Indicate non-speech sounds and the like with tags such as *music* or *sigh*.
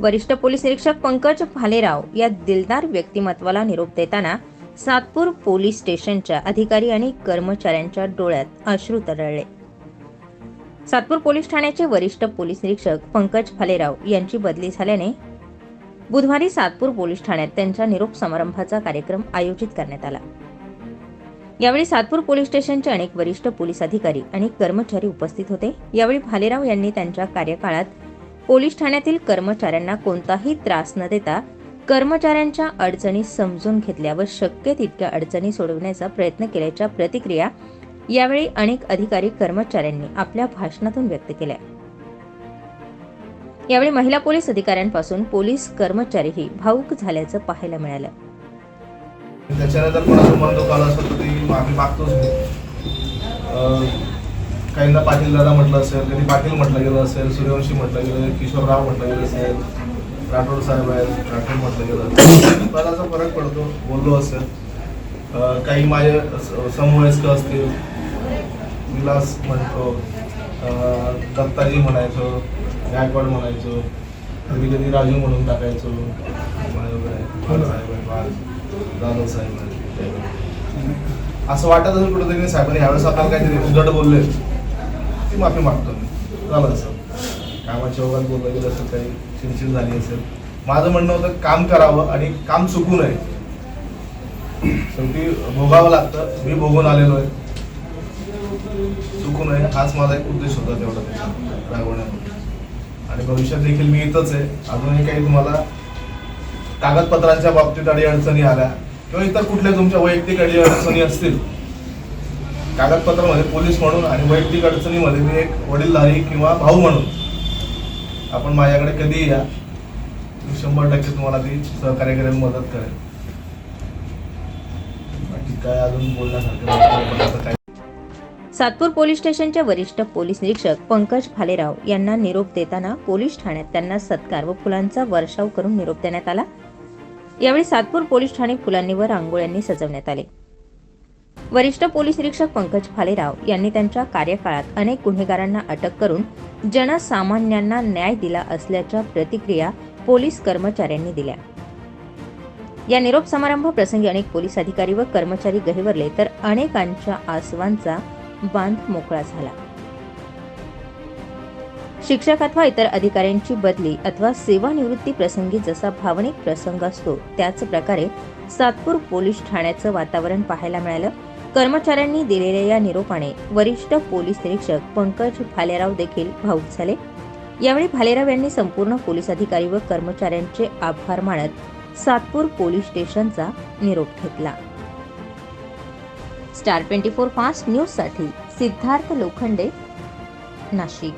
वरिष्ठ पोलीस निरीक्षक पंकज भालेराव या दिलदार व्यक्तिमत्वाला निरोप देताना सातपूर पोलीस स्टेशनच्या अधिकारी आणि कर्मचाऱ्यांच्या डोळ्यात अश्रू तरळले. सातपूर पोलीस ठाण्याचे वरिष्ठ पोलीस निरीक्षक पंकज भालेराव यांची बदली झाल्याने बुधवारी सातपूर पोलीस ठाण्यात त्यांच्या निरोप समारंभाचा कार्यक्रम आयोजित करण्यात आला. यावेळी सातपूर पोलीस स्टेशनचे अनेक वरिष्ठ पोलीस अधिकारी आणि कर्मचारी उपस्थित होते. यावेळी भालेराव यांनी त्यांच्या कार्यकाळात पोलीस ठाण्यातील कर्मचाऱ्यांना कोणताही त्रास न देता कर्मचाऱ्यांच्या अडचणी समजून घेतल्या व शक्य तितक्या अडचणी सोडवण्याचा प्रयत्न केल्याच्या प्रतिक्रिया यावेळी अनेक अधिकारी कर्मचाऱ्यांनी आपल्या भाषणातून व्यक्त केल्या. यावेळी महिला पोलीस अधिकाऱ्यांपासून पोलीस कर्मचारीही भाऊक झाल्याचं पाहायला मिळालं. त्याच्यानंतर कोणाचा मन आला असेल मागतोच काहींना पाटील दादा म्हटलं असेल कधी पाटील म्हटलं गेलं असेल सूर्यवंशी म्हटलं गेलं किशोरराव म्हटलं गेलं असेल राठोड साहेब आहेत राठोड म्हटलं गेलं असेल. *coughs* फरक पडतो बोललो असेल. काही माझे समवयस्क असतील विलास म्हणतो दत्ताजी म्हणायचो गायकवाड म्हणायचो कधी कधी राजू म्हणून टाकायचो आहे, साहेब जाधव साहेब असं वाटत असेल कुठेतरी साहेबांनी यावेळेस आपल्याला काहीतरी उद्धट बोलले. ती माफी मागतो मी. झालं असं कामाच्या ओघात बोललं गेलं असेल काही चिडचिड झाली असेल. माझं म्हणणं होतं काम करावं आणि काम चुकू नये. शेवटी भोगावं लागतं. मी भोगून आलेलो आहे. चुकू नये. हाच माझा एक उद्देश होता तेवढा रागवण्यामध्ये आणि भविष्यात देखील मी इथंच आहे. अजूनही काही तुम्हाला कागदपत्रांच्या बाबतीत अडीअडचणी आल्या किंवा इतर कुठल्या तुमच्या वैयक्तिक अडीअडचणी असतील कागदपत्रामध्ये पोलीस म्हणून आणि वैयक्तिक अडचणीमध्ये मी एक वडीलधारी किंवा भाऊ म्हणून आपण माझ्याकडे कधीही या. मी शंभर टक्के तुम्हाला ती सहकार्य करेल मदत करेल. बाकी काय अजून बोलण्यासारखं काय सातपूर पोलीस स्टेशनचे वरिष्ठ पोलीस निरीक्षक पंकज भालेराव यांना निरोप देताना पोलीस ठाण्यात त्यांना सत्कार व फुलांचा वर्षाव करून निरोप देण्यात आला. यावेळी सातपूर पोलीस ठाणे फुलांनी व रांगोळ्यांनी सजवण्यात आले. वरिष्ठ पोलीस निरीक्षक पंकज भालेराव यांनी त्यांच्या कार्यकाळात अनेक गुन्हेगारांना अटक करून जनसामान्यांना न्याय दिला असल्याच्या प्रतिक्रिया पोलीस कर्मचाऱ्यांनी दिल्या. या निरोप समारंभ प्रसंगी अनेक पोलीस अधिकारी व कर्मचारी गहिवरले तर अनेकांच्या आसवांचा बांध मोकळा झाला. शिक्षक अथवा इतर अधिकाऱ्यांची बदली अथवा सेवानिवृत्ती प्रसंगी जसा भावनिक प्रसंग असतो त्याच प्रकारे सातपूर पोलीस ठाण्याचं वातावरण पाहायला मिळालं. कर्मचाऱ्यांनी दिलेल्या या निरोपाने वरिष्ठ पोलीस निरीक्षक पंकज भालेराव देखील भाऊक झाले. यावेळी भालेराव यांनी संपूर्ण पोलीस अधिकारी व कर्मचाऱ्यांचे आभार मानत सातपूर पोलीस स्टेशनचा निरोप घेतला. स्टार ट्वेंटी फोर फास्ट न्यूजसाठी सिद्धार्थ लोखंडे नाशिक.